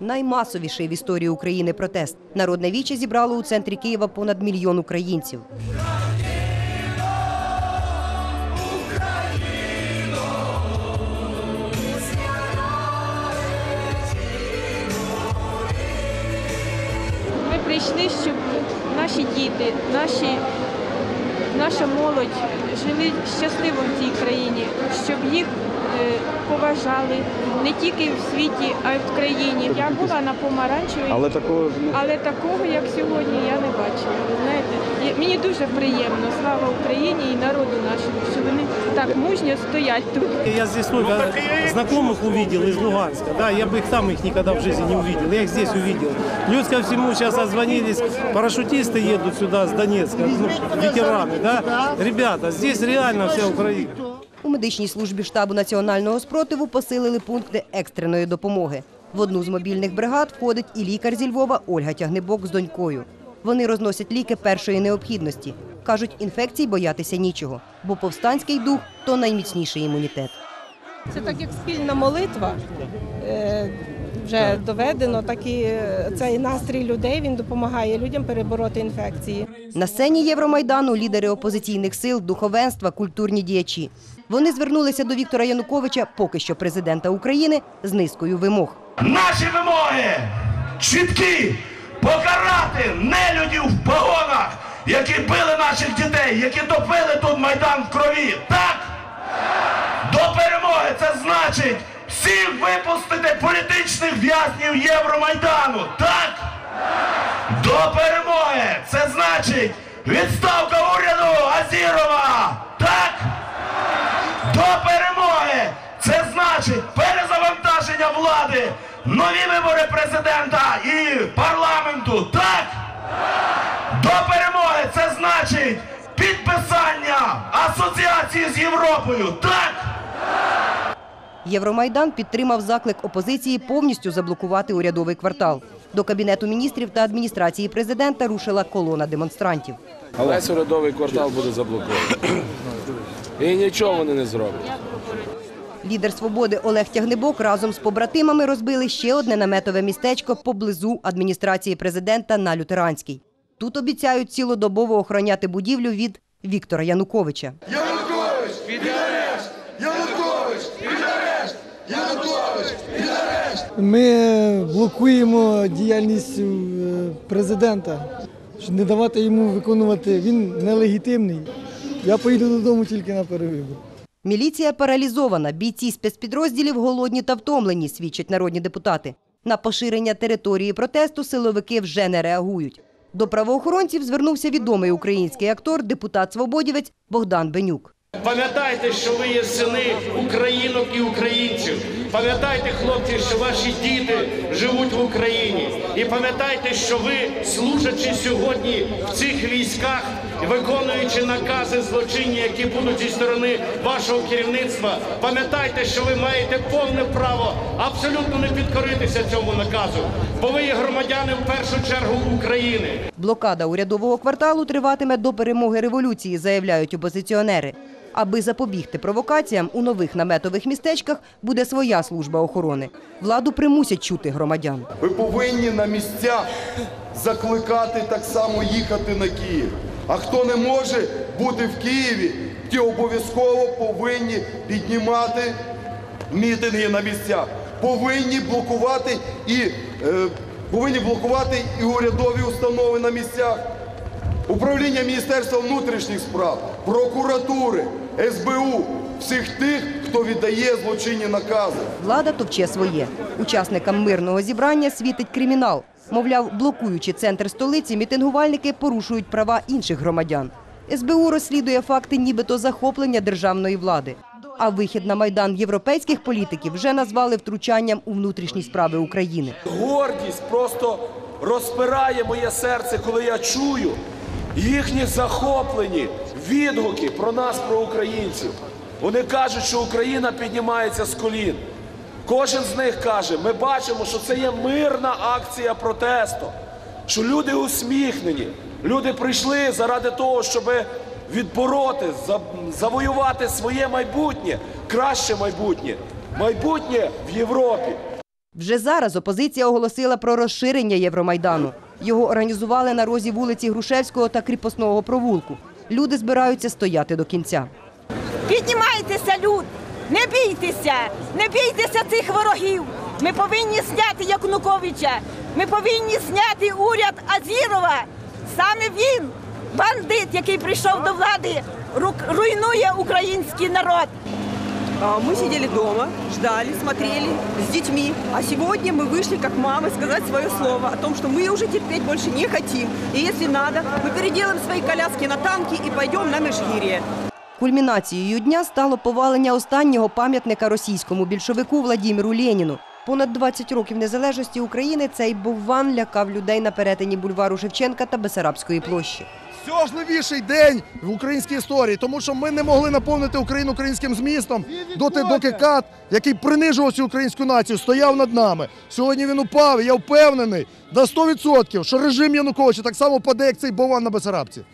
наймасовіший в історії України протест. Народне віче зібрало у центрі Києва понад мільйон українців. Ми прийшли, щоб наші діти, наші, наша молодь жили щасливо в цій країні, щоб їх е, поважали не тільки в світі, а й в країні. Я була на помаранчевій, Але такого але такого, як сьогодні, я не бачила Ви знаєте, І мені дуже приємно, слава Україні і народу нашому, що вони так мужньо стоять тут. Я здесь столько знакомых увидел из Луганска. Да, я бы их там их никогда в жизни не увидел. Я их здесь увидел. Плюс ко всему сейчас отзвонились, парашютисты едут сюда с Донецка, ну, ветераны, да. Ребята, здесь реально вся Украина. У медичній службі штабу національного спротиву посилили пункти екстреної допомоги. В одну з мобільних бригад входить і лікар зі Львова Ольга Тягнебок з донькою. Вони розносять ліки першої необхідності. Кажуть, інфекцій боятися нічого, бо повстанський дух то найміцніший імунітет. Це так як спільна молитва. е, Вже доведено, так і е, цей настрій людей він допомагає людям перебороти інфекції. На сцені Євромайдану лідери опозиційних сил, духовенства, культурні діячі. Вони звернулися до Віктора Януковича, поки що президента України, з низкою вимог. Наші вимоги чіткі покарати нелюдів в погонах, які били наших дітей, які топили тут майдан в крові. Так? До перемоги це значить всіх випустити політичних в'язнів Євромайдану. Так? До перемоги це значить відставка уряду Азірова. Так? До перемоги! Це значить перезавантаження влади, нові вибори президента і парламенту. Так? До перемоги це значить підписання асоціації з Європою. Так? Євромайдан підтримав заклик опозиції повністю заблокувати урядовий квартал. До кабінету міністрів та адміністрації президента рушила колона демонстрантів. Весь урядовий квартал буде заблокований. І нічого вони не зроблять. Лідер свободи Олег Тягнебок разом з побратимами розбили ще одне наметове містечко поблизу адміністрації президента на Лютеранській. Тут обіцяють цілодобово охороняти будівлю від Віктора Януковича. Янукович! Під арешт! Янукович! Під арешт! Янукович! Під арешт! Ми блокуємо діяльність е, президента, щоб не давати йому виконувати. Він нелегітимний. Я поїду додому тільки на перевибори. Міліція паралізована. Бійці спецпідрозділів голодні та втомлені, свідчать народні депутати. На поширення території протесту силовики вже не реагують. До правоохоронців звернувся відомий український актор, депутат свободівець Богдан Бенюк. Пам'ятайте, що ви є сини українок і українців. Пам'ятайте, хлопці, що ваші діти живуть в Україні. І пам'ятайте, що ви, служачи сьогодні в цих військах, виконуючи накази злочинні, які будуть зі сторони вашого керівництва, пам'ятайте, що ви маєте повне право абсолютно не підкоритися цьому наказу, бо ви є громадяни в першу чергу України. Блокада урядового кварталу триватиме до перемоги революції, заявляють опозиціонери. Аби запобігти провокаціям, у нових наметових містечках буде своя служба охорони. Владу примусять чути громадян. Ви повинні на місцях закликати так само їхати на Київ. А хто не може бути в Києві, ті обов'язково повинні піднімати мітинги на місцях. Повинні блокувати і е, повинні блокувати і урядові установи на місцях. Управління Міністерства внутрішніх справ, прокуратури, СБУ, всіх тих, хто віддає злочинні накази. Влада товче своє. Учасникам мирного зібрання світить кримінал. Мовляв, блокуючи центр столиці, мітингувальники порушують права інших громадян. СБУ розслідує факти нібито захоплення державної влади. А вихід на майдан європейських політиків вже назвали втручанням у внутрішні справи України. Гордість просто розпирає моє серце, коли я чую їхні захоплені відгуки про нас, про українців. Вони кажуть, що Україна піднімається з колін. Кожен з них каже, ми бачимо, що це є мирна акція протесту, що люди усміхнені, люди прийшли заради того, щоб відбороти, завоювати своє майбутнє, краще майбутнє, майбутнє в Європі. Вже зараз опозиція оголосила про розширення Євромайдану. Його організували на розі вулиці Грушевського та Кріпосного провулку. Люди збираються стояти до кінця. Піднімайтеся, люд! Не бійтеся! Не бійтеся цих ворогів! Ми повинні зняти Януковича! Ми повинні зняти уряд Азірова! Саме він, бандит, який прийшов до влади, ру- руйнує український народ! А, Мы сидели дома, ждали, смотрели с детьми. А сегодня мы вышли как мамы сказать свое слово о том, что мы уже терпеть больше не хотим. И если надо, мы переделаем свои коляски на танки и пойдем на Межгирье. Кульмінацією дня стало повалення останнього пам'ятника російському більшовику Владіміру Леніну. Понад 20 років незалежності України цей бовван лякав людей на перетині бульвару Шевченка та Бесарабської площі. важливіший день в українській історії, тому що ми не могли наповнити Україну українським змістом доти, доки кат, який принижував цю українську націю, стояв над нами. Сьогодні він упав. і Я впевнений на 100%, що режим Януковича так само паде, як цей Бован на Бесарабці.